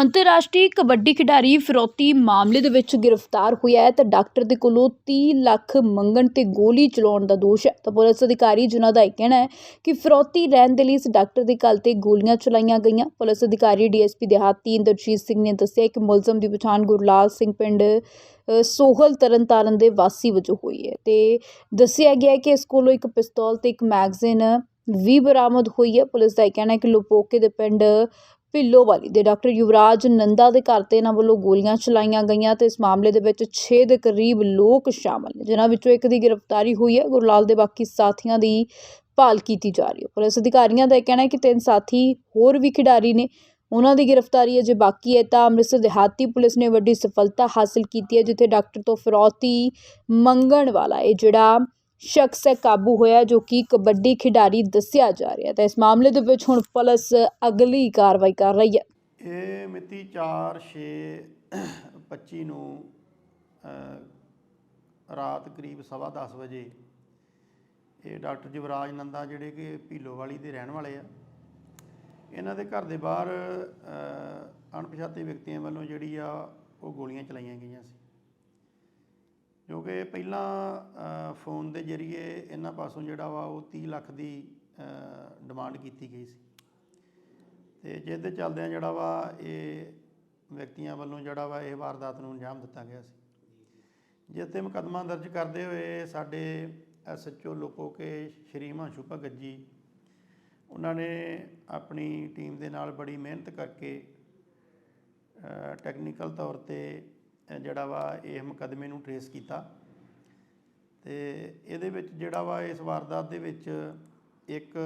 ਅੰਤਰਰਾਸ਼ਟਰੀ ਕਬੱਡੀ ਖਿਡਾਰੀ ਫਿਰੌਤੀ ਮਾਮਲੇ ਦੇ ਵਿੱਚ ਗ੍ਰਿਫਤਾਰ ਹੋਇਆ ਹੈ ਤਾਂ ਡਾਕਟਰ ਦੇ ਕੋਲੋਂ 30 ਲੱਖ ਮੰਗਣ ਤੇ ਗੋਲੀ ਚਲਾਉਣ ਦਾ ਦੋਸ਼ ਹੈ। ਤਾਂ ਪੁਲਿਸ ਅਧਿਕਾਰੀ ਜਿਨ੍ਹਾਂ ਦਾ ਇਹ ਕਹਿਣਾ ਹੈ ਕਿ ਫਿਰੌਤੀ ਰਹਿਣ ਦੇ ਲਈ ਇਸ ਡਾਕਟਰ ਦੇ ਘਰ ਤੇ ਗੋਲੀਆਂ ਚਲਾਈਆਂ ਗਈਆਂ। ਪੁਲਿਸ ਅਧਿਕਾਰੀ ਡੀਐਸਪੀ ਦਿਹਾਤੀ ਇੰਦਰਜੀਤ ਸਿੰਘ ਨੇ ਦੱਸਿਆ ਕਿ ਮੁਲਜ਼ਮ ਦੀ ਪਛਾਣ ਗੁਰਲਾਲ ਸਿੰਘ ਪਿੰਡ ਸੋਹਲ ਤਰਨਤਾਰਨ ਦੇ ਵਾਸੀ ਵਜੋਂ ਹੋਈ ਹੈ ਤੇ ਦੱਸਿਆ ਗਿਆ ਹੈ ਕਿ ਇਸ ਕੋਲੋਂ ਇੱਕ ਪਿਸਤੌਲ ਤੇ ਇੱਕ ਮੈਗਜ਼ੀਨ ਵੀ ਬਰਾਮਦ ਹੋਈ ਹੈ। ਪੁਲਿਸ ਦਾ ਇਹ ਕਹਿਣਾ ਹੈ ਕਿ ਲੋਪੋਕੇ ਦੇ ਪਿੰਡ ਭਿੱਲੋਵਾਲੀ ਦੇ ਡਾਕਟਰ ਯੁਵਰਾਜ ਨੰਦਾ ਦੇ ਘਰ ਤੇ ਇਹਨਾਂ ਵੱਲੋਂ ਗੋਲੀਆਂ ਚਲਾਈਆਂ ਗਈਆਂ ਤੇ ਇਸ ਮਾਮਲੇ ਦੇ ਵਿੱਚ 6 ਦੇ ਕਰੀਬ ਲੋਕ ਸ਼ਾਮਲ ਨੇ, ਜਿਨ੍ਹਾਂ ਵਿੱਚੋਂ ਇੱਕ ਦੀ ਗ੍ਰਿਫਤਾਰੀ ਹੋਈ ਹੈ। ਗੁਰਲਾਲ ਦੇ ਬਾਕੀ ਸਾਥੀਆਂ ਦੀ ਭਾਲ ਕੀਤੀ ਜਾ ਰਹੀ ਹੈ। ਪੁਲਿਸ ਅਧਿਕਾਰੀਆਂ ਦਾ ਇਹ ਕਹਿਣਾ ਹੈ ਕਿ ਤਿੰਨ ਸਾਥੀ ਹੋਰ ਵੀ ਖਿਡਾਰੀ ਨੇ। ਉਹਨਾਂ ਦੀ ਗ੍ਰਿਫਤਾਰੀ ਅਜੇ ਬਾਕੀ ਹੈ ਤਾਂ ਅੰਮ੍ਰਿਤਸਰ ਦਿਹਾਤੀ ਪੁਲਿਸ ਨੇ ਵੱਡੀ ਸਫਲਤਾ ਹਾਸਲ ਕੀਤੀ ਹੈ, ਜਿੱਥੇ ਡਾਕਟਰ ਤੋਂ ਫਰੌਤੀ ਮੰਗਣ ਵਾਲਾ ਇਹ ਜਿਹੜਾ ਸ਼ਖਸ ਹੈ ਕਾਬੂ ਹੋਇਆ ਜੋ ਕਿ ਕਬੱਡੀ ਖਿਡਾਰੀ ਦੱਸਿਆ ਜਾ ਰਿਹਾ ਤਾਂ ਇਸ ਮਾਮਲੇ ਦੇ ਵਿੱਚ ਹੁਣ ਪੁਲਿਸ ਅਗਲੀ ਕਾਰਵਾਈ ਕਰ ਰਹੀ ਹੈ। ਇਹ ਮਿਤੀ 4 6 25 ਨੂੰ ਰਾਤ ਕਰੀਬ ਸਵਾ ਦਸ ਵਜੇ ਇਹ ਡਾਕਟਰ ਜਵਰਾਜ ਨੰਦਾ ਜਿਹੜੇ ਕਿ ਭੀਲੋਵਾਲੀ ਦੇ ਰਹਿਣ ਵਾਲੇ ਆ, ਇਹਨਾਂ ਦੇ ਘਰ ਦੇ ਬਾਹਰ ਅਣਪਛਾਤੇ ਵਿਅਕਤੀਆਂ ਵੱਲੋਂ ਜਿਹੜੀ ਆ ਉਹ ਗੋਲੀਆਂ ਚਲਾਈਆਂ ਗਈਆਂ ਸੀ। ਕਿਉਂਕਿ ਪਹਿਲਾਂ ਫੋਨ ਦੇ ਜ਼ਰੀਏ ਇਹਨਾਂ ਪਾਸੋਂ ਜਿਹੜਾ ਵਾ ਉਹ 30 ਲੱਖ ਦੀ ਡਿਮਾਂਡ ਕੀਤੀ ਗਈ ਸੀ। ਤੇ ਜਿਹਦੇ ਚੱਲਦਿਆਂ ਜਿਹੜਾ ਵਾ ਇਹ ਵਿਅਕਤੀਆਂ ਵੱਲੋਂ ਜਿਹੜਾ ਵਾ ਇਹ ਵਾਰਦਾਤ ਨੂੰ ਅੰਜਾਮ ਦਿੱਤਾ ਗਿਆ ਸੀ। ਜਿਸ ਤੇ ਮੁਕੱਦਮਾ ਦਰਜ ਕਰਦੇ ਹੋਏ ਸਾਡੇ ਐਸਐਚਓ ਲੋਪੋਕੇ ਸ਼੍ਰੀ ਹਿਮਾਂਸ਼ੂ ਭਗਤ ਜੀ, ਉਹਨਾਂ ਨੇ ਆਪਣੀ ਟੀਮ ਦੇ ਨਾਲ ਬੜੀ ਮਿਹਨਤ ਕਰਕੇ ਟੈਕਨੀਕਲ ਤੌਰ ਤੇ ਜਿਹੜਾ ਵਾ ਇਹ ਮੁਕੱਦਮੇ ਨੂੰ ਟਰੇਸ ਕੀਤਾ। ਤੇ ਇਹਦੇ ਵਿੱਚ ਜਿਹੜਾ ਵਾ ਇਸ ਵਾਰਦਾਤ ਦੇ ਵਿੱਚ ਇੱਕ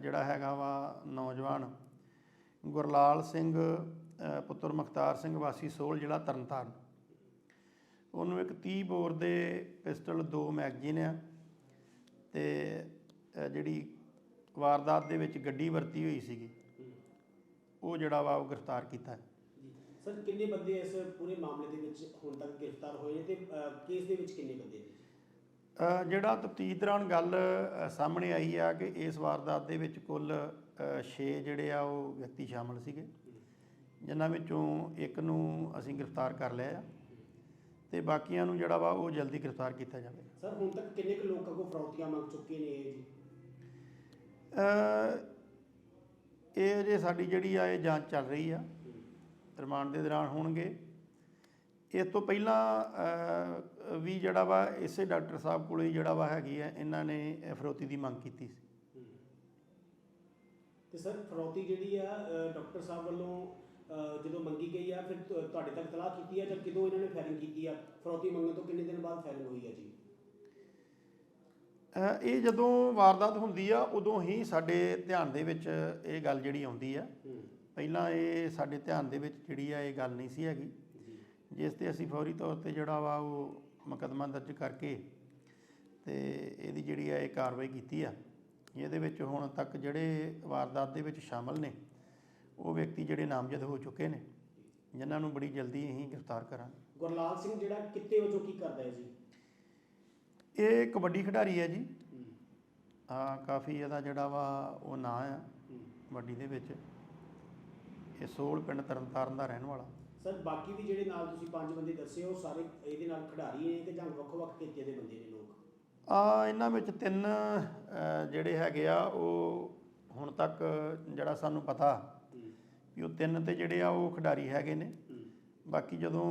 ਜਿਹੜਾ ਹੈਗਾ ਵਾ ਨੌਜਵਾਨ ਗੁਰਲਾਲ ਸਿੰਘ ਪੁੱਤਰ ਮੁਖਤਾਰ ਸਿੰਘ ਵਾਸੀ ਸੋਲ ਜਿਹੜਾ ਤਰਨਤਾਰਨ। ਉਹਨੂੰ ਇੱਕ 30 ਬੋਰ ਦੇ ਪਿਸਟਲ ਦੋ ਮੈਗਜ਼ੀਨ ਆ ਤੇ ਜਿਹੜੀ ਵਾਰਦਾਤ ਦੇ ਵਿੱਚ ਗੱਡੀ ਵਰਤੀ ਹੋਈ ਸੀਗੀ, ਉਹ ਜਿਹੜਾ ਵਾ ਉਹ ਗ੍ਰਿਫਤਾਰ ਕੀਤਾ। ਸਰ ਕਿੰਨੇ ਬੰਦੇ ਇਸ ਪੂਰੇ ਮਾਮਲੇ ਦੇ ਵਿੱਚ ਹੁਣ ਤੱਕ ਗ੍ਰਿਫਤਾਰ ਹੋਏ ਨੇ ਤੇ ਕੇਸ ਦੇ ਵਿੱਚ ਕਿੰਨੇ ਬੰਦੇ ਨੇ? ਜਿਹੜਾ ਤਫਤੀਸ਼ ਦੌਰਾਨ ਗੱਲ ਸਾਹਮਣੇ ਆਈ ਆ ਕਿ ਇਸ ਵਾਰਦਾਤ ਦੇ ਵਿੱਚ ਕੁੱਲ 6 ਜਿਹੜੇ ਆ ਉਹ ਵਿਅਕਤੀ ਸ਼ਾਮਲ ਸੀਗੇ। ਜਿਨ੍ਹਾਂ ਵਿੱਚੋਂ ਇੱਕ ਨੂੰ ਅਸੀਂ ਗ੍ਰਿਫਤਾਰ ਕਰ ਲਿਆ ਆ ਤੇ ਬਾਕੀਆਂ ਨੂੰ ਜਿਹੜਾ ਵਾ ਉਹ ਜਲਦੀ ਗ੍ਰਿਫਤਾਰ ਕੀਤਾ ਜਾਵੇ। ਸਰ ਹੁਣ ਤੱਕ ਕਿੰਨੇ ਕੁ ਲੋਕਾਂ ਕੋਲ ਫਰੌਤੀਆਂ ਮੰਗ ਚੁੱਕੇ ਨੇ ਜੀ? ਇਹ ਜੇ ਸਾਡੀ ਜਿਹੜੀ ਆ ਇਹ ਜਾਂਚ ਚੱਲ ਰਹੀ ਆ। ਰਿਮਾਂਡ ਦੇ ਦੌਰਾਨ ਹੋਣਗੇ। ਇਸ ਤੋਂ ਪਹਿਲਾਂ ਵੀ ਜਿਹੜਾ ਵਾ ਇਸੇ ਡਾਕਟਰ ਸਾਹਿਬ ਕੋਲੇ ਹੀ ਜਿਹੜਾ ਵਾ ਹੈਗੀ ਆ ਇਹਨਾਂ ਨੇ ਫਰੋਤੀ ਦੀ ਮੰਗ ਕੀਤੀ ਸੀ। ਤੇ ਸਰ ਫਰੌਤੀ ਜਿਹੜੀ ਆ ਡਾਕਟਰ ਸਾਹਿਬ ਵੱਲੋਂ ਜਦੋਂ ਮੰਗੀ ਗਈ ਆ ਫਿਰ ਤੁਹਾਡੇ ਤੱਕ ਤਲਾਹ ਕੀਤੀ ਆ ਜਾਂ ਕਿਦੋਂ ਇਹਨਾਂ ਨੇ ਫਾਇਰਿੰਗ ਕੀਤੀ ਆ? ਫਰੌਤੀ ਮੰਗਣ ਤੋਂ ਕਿੰਨੇ ਦਿਨ ਬਾਅਦ ਫਾਇਰਿੰਗ ਹੋਈ ਆ ਜੀ? ਇਹ ਜਦੋਂ ਵਾਰਦਾਤ ਹੁੰਦੀ ਆ ਉਦੋਂ ਹੀ ਸਾਡੇ ਧਿਆਨ ਦੇ ਵਿੱਚ ਇਹ ਗੱਲ ਜਿਹੜੀ ਆਉਂਦੀ ਆ। ਹੂੰ। ਪਹਿਲਾਂ ਇਹ ਸਾਡੇ ਧਿਆਨ ਦੇ ਵਿੱਚ ਜਿਹੜੀ ਆ ਇਹ ਗੱਲ ਨਹੀਂ ਸੀ ਹੈਗੀ। ਜਿਸ ਤੇ ਅਸੀਂ ਫੌਰੀ ਤੌਰ ਤੇ ਜਿਹੜਾ ਵਾ ਉਹ ਮੁਕੱਦਮਾ ਦਰਜ ਕਰਕੇ ਤੇ ਇਹਦੀ ਜਿਹੜੀ ਆ ਇਹ ਕਾਰਵਾਈ ਕੀਤੀ ਆ। ਇਹਦੇ ਵਿੱਚ ਹੁਣ ਤੱਕ ਜਿਹੜੇ ਵਾਰਦਾਤ ਦੇ ਵਿੱਚ ਸ਼ਾਮਲ ਨੇ ਉਹ ਵਿਅਕਤੀ ਜਿਹੜੇ ਨਾਮਜ਼ਦ ਹੋ ਚੁੱਕੇ ਨੇ ਜਿਨ੍ਹਾਂ ਨੂੰ ਬੜੀ ਜਲਦੀ ਅਸੀਂ ਗ੍ਰਿਫਤਾਰ ਕਰਾਂਗੇ। ਗੁਰਲਾਲ ਸਿੰਘ ਜਿਹੜਾ ਕਿੱਤੇ ਵਜੋਂ ਕੀ ਕਰਦਾ ਹੈ ਜੀ? ਇਹ ਕਬੱਡੀ ਖਿਡਾਰੀ ਹੈ ਜੀ। ਹੂੰ। ਕਾਫੀ ਇਹਦਾ ਜਿਹੜਾ ਵਾ ਉਹ ਨਾਂ ਆ ਕਬੱਡੀ ਦੇ ਵਿੱਚ। ਇਹ ਸੋਲ ਪਿੰਡ ਤਰਨਤਾਰਨ ਦਾ ਰਹਿਣ ਵਾਲਾ। ਸਰ ਬਾਕੀ ਵੀ ਜਿਹੜੇ ਨਾਲ ਤੁਸੀਂ ਪੰਜ ਬੰਦੇ ਦੱਸੇ ਉਹ ਸਾਰੇ ਇਹਦੇ ਨਾਲ ਖਿਡਾਰੀ ਨੇ ਕਿ ਜਾਂ ਵੱਖ-ਵੱਖ ਕਿੱਤੇ ਦੇ ਬੰਦੇ ਨੇ ਲੋਕ? ਆ ਇਹਨਾਂ ਵਿੱਚ ਤਿੰਨ ਜਿਹੜੇ ਹੈਗੇ ਆ ਉਹ ਹੁਣ ਤੱਕ ਜਿਹੜਾ ਸਾਨੂੰ ਪਤਾ ਵੀ ਉਹ ਤਿੰਨ ਤੇ ਜਿਹੜੇ ਆ ਉਹ ਖਿਡਾਰੀ ਹੈਗੇ ਨੇ। ਬਾਕੀ ਜਦੋਂ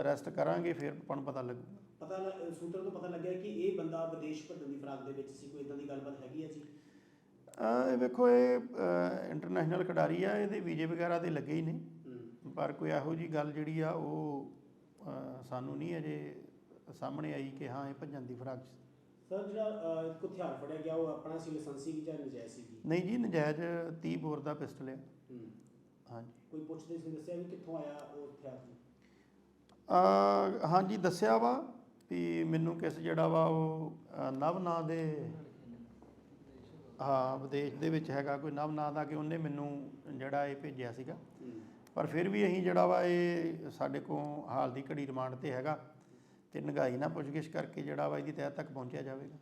ਅਰੈਸਟ ਕਰਾਂਗੇ ਫਿਰ ਆਪਾਂ ਨੂੰ ਪਤਾ ਲੱਗੂਗਾ। ਪਤਾ ਸੂਤਰਾਂ ਤੋਂ ਪਤਾ ਲੱਗਿਆ ਕਿ ਇਹ ਬੰਦਾ ਵਿਦੇਸ਼ ਭੱਜਣ ਦੀ ਫਰਾਕ ਦੇ ਵਿੱਚ ਸੀ ਕੋਈ ਇਦਾਂ ਦੀ ਗੱਲਬਾਤ ਹੈਗੀ ਹੈ ਜੀ? ਇਹ ਵੇਖੋ ਇਹ ਇੰਟਰਨੈਸ਼ਨਲ ਖਿਡਾਰੀ ਆ ਇਹਦੇ ਵੀਜ਼ੇ ਵਗੈਰਾ ਤੇ ਲੱਗੇ ਹੀ ਨੇ। ਪਰ ਕੋਈ ਇਹੋ ਜੀ ਗੱਲ ਜਿਹੜੀ ਆ ਉਹ ਸਾਨੂੰ ਨਹੀਂ ਅਜੇ ਸਾਹਮਣੇ ਆਈ ਕਿ ਹਾਂ ਇਹ ਭੱਜਣ ਦੀ ਫਰਾਕ। ਸਰ ਜਿਹੜਾ ਇੱਕ ਹਥਿਆਰ ਫੜਿਆ ਗਿਆ ਉਹ ਆਪਣਾ ਸੀ ਲਾਇਸੈਂਸੀ ਕਿ ਜਾਂ ਨਜਾਇਜ਼ ਸੀ ਨਹੀਂ ਜੀ ਨਜਾਇਜ਼ 30 ਬੋਰ ਦਾ ਪਿਸਟਲ ਹੈ। ਹਾਂਜੀ। ਕੋਈ ਪੁੱਛਦੇ ਸੀ ਦੱਸਿਆ ਵੀ ਕਿੱਥੋਂ ਆਇਆ ਉਹ ਹਥਿਆਰ? ਅ, ਹਾਂਜੀ ਦੱਸਿਆ ਵਾ ਵੀ ਮੈਨੂੰ ਕਿਸ ਜਿਹੜਾ ਵਾ ਉਹ ਨਵ ਨਾਂ ਦੇ ਹਾਂ ਵਿਦੇਸ਼ ਦੇ ਵਿੱਚ ਹੈਗਾ ਕੋਈ ਨਵ ਨਾਂ ਦਾ ਕਿ ਉਹਨੇ ਮੈਨੂੰ ਜਿਹੜਾ ਇਹ ਭੇਜਿਆ ਸੀਗਾ। ਪਰ ਫਿਰ ਵੀ ਅਸੀਂ ਜਿਹੜਾ ਵਾ ਇਹ ਸਾਡੇ ਕੋਲ ਹਾਲ ਦੀ ਘੜੀ ਰਿਮਾਂਡ ਤੇ ਹੈਗਾ ਤੇ ਨਗਾਈ ਨਾਲ ਪੁੱਛਗਿੱਛ ਕਰਕੇ ਜਿਹੜਾ ਵਾ ਇਹਦੀ ਤਹਿ ਤੱਕ ਪਹੁੰਚਿਆ ਜਾਵੇਗਾ।